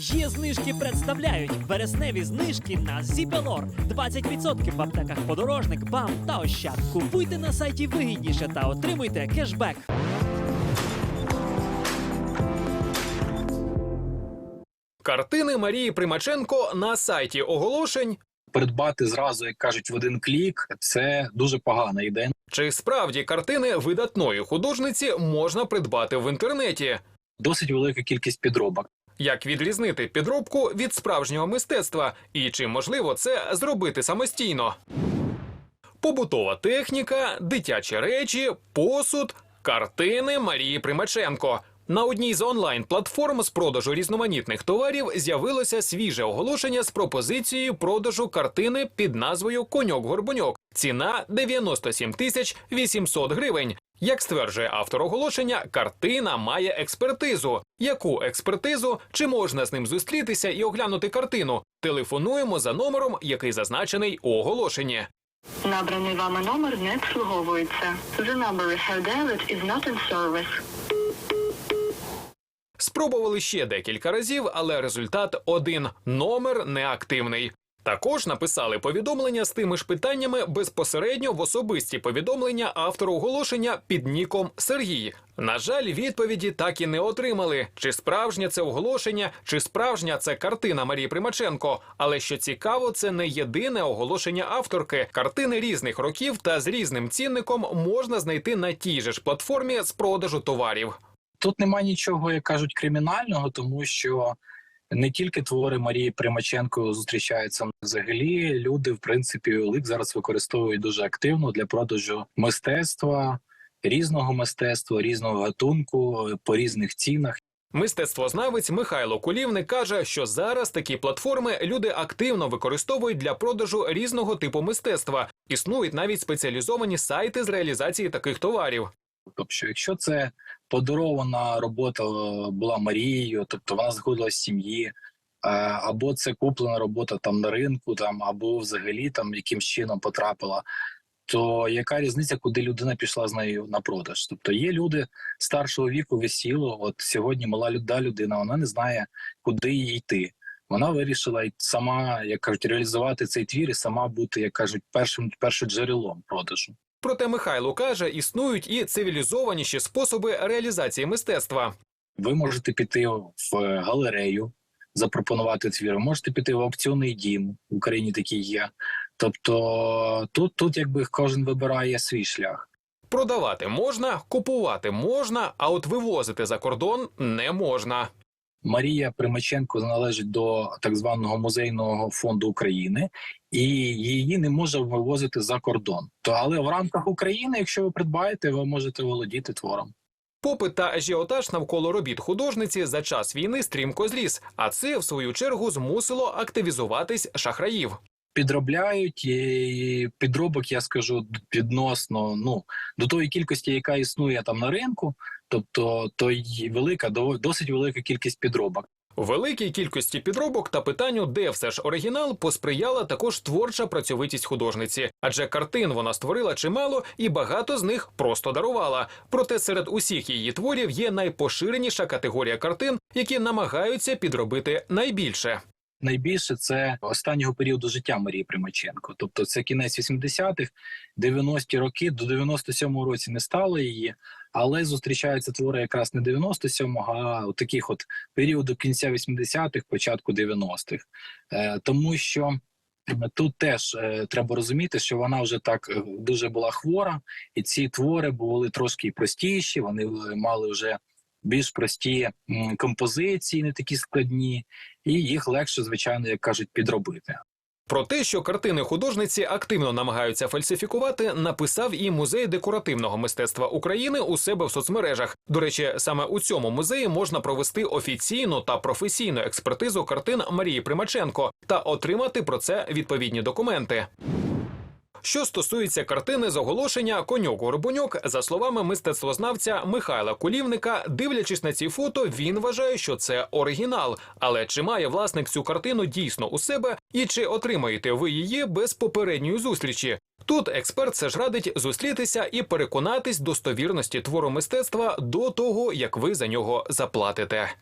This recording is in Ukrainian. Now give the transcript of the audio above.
Є знижки представляють вересневі знижки на Зібелор. 20% в аптеках подорожник, бам та ощад. Купуйте на сайті вигідніше та отримуйте кешбек. Картини Марії Примаченко на сайті оголошень. придбати зразу, як кажуть, в один клік, це дуже погана ідея. Чи справді картини видатної художниці можна придбати в інтернеті? Досить велика кількість підробок. Як відрізнити підробку від справжнього мистецтва, і чи можливо це зробити самостійно? Побутова техніка, дитячі речі, посуд, картини Марії Примаченко. На одній з онлайн-платформ з продажу різноманітних товарів з'явилося свіже оголошення з пропозицією продажу картини під назвою Коньок-горбуньок. Ціна 97 тисяч 800 гривень. Як стверджує автор оголошення, картина має експертизу. Яку експертизу? Чи можна з ним зустрітися і оглянути картину? Телефонуємо за номером, який зазначений у оголошенні. Набраний вами номер не обслуговується. The number you have dialed is not in service. Спробували ще декілька разів, але результат один номер неактивний. Також написали повідомлення з тими ж питаннями безпосередньо в особисті повідомлення автору оголошення під ніком Сергій. На жаль, відповіді так і не отримали. Чи справжнє це оголошення, чи справжня це картина Марії Примаченко. Але що цікаво, це не єдине оголошення авторки. Картини різних років та з різним цінником можна знайти на тій же ж платформі з продажу товарів. Тут немає нічого, як кажуть, кримінального, тому що не тільки твори Марії Примаченко зустрічаються взагалі. Люди, в принципі, лик зараз використовують дуже активно для продажу мистецтва, різного мистецтва, різного гатунку по різних цінах. Мистецтвознавець Михайло Кулівник каже, що зараз такі платформи люди активно використовують для продажу різного типу мистецтва. Існують навіть спеціалізовані сайти з реалізації таких товарів. Тобто, якщо це подарована робота е, була Марією, тобто вона знаходилась в сім'ї, е, або це куплена робота там на ринку, там або взагалі там якимсь чином потрапила. То яка різниця, куди людина пішла з нею на продаж? Тобто є люди старшого віку весіло. От сьогодні мала люда людина, вона не знає, куди їй йти. Вона вирішила сама, як кажуть, реалізувати цей твір і сама бути, як кажуть, першим першоджерелом продажу. Проте Михайло каже, існують і цивілізованіші способи реалізації мистецтва. Ви можете піти в галерею, запропонувати твір. ви Можете піти в аукціонний дім в Україні такі є. Тобто тут, тут якби кожен вибирає свій шлях. Продавати можна, купувати можна, а от вивозити за кордон не можна. Марія Примаченко належить до так званого музейного фонду України, і її не може вивозити за кордон. То але в рамках України, якщо ви придбаєте, ви можете володіти твором. Попит та ажіотаж навколо робіт художниці за час війни стрімко зріс, а це в свою чергу змусило активізуватись шахраїв. підробляють і підробок, я скажу відносно ну до тої кількості, яка існує там на ринку, тобто то й велика досить велика кількість підробок. Великій кількості підробок та питанню, де все ж оригінал, посприяла також творча працьовитість художниці, адже картин вона створила чимало і багато з них просто дарувала. Проте серед усіх її творів є найпоширеніша категорія картин, які намагаються підробити найбільше. Найбільше це останнього періоду життя Марії Примаченко, тобто це кінець 80-х, 90-ті роки. До 97-го році не стало її, але зустрічаються твори якраз не 97-го, а от таких от періоду кінця 80-х, початку 90-х. Е, тому що тут теж е, треба розуміти, що вона вже так е, дуже була хвора, і ці твори були трошки простіші. Вони е, мали вже більш прості композиції, не такі складні, і їх легше, звичайно, як кажуть, підробити. Про те, що картини художниці активно намагаються фальсифікувати, написав і музей декоративного мистецтва України у себе в соцмережах. До речі, саме у цьому музеї можна провести офіційну та професійну експертизу картин Марії Примаченко та отримати про це відповідні документи. Що стосується картини з оголошення коньок горбуньок, за словами мистецтвознавця Михайла Кулівника, дивлячись на ці фото, він вважає, що це оригінал. Але чи має власник цю картину дійсно у себе, і чи отримаєте ви її без попередньої зустрічі? Тут експерт все ж радить зустрітися і переконатись достовірності твору мистецтва до того, як ви за нього заплатите.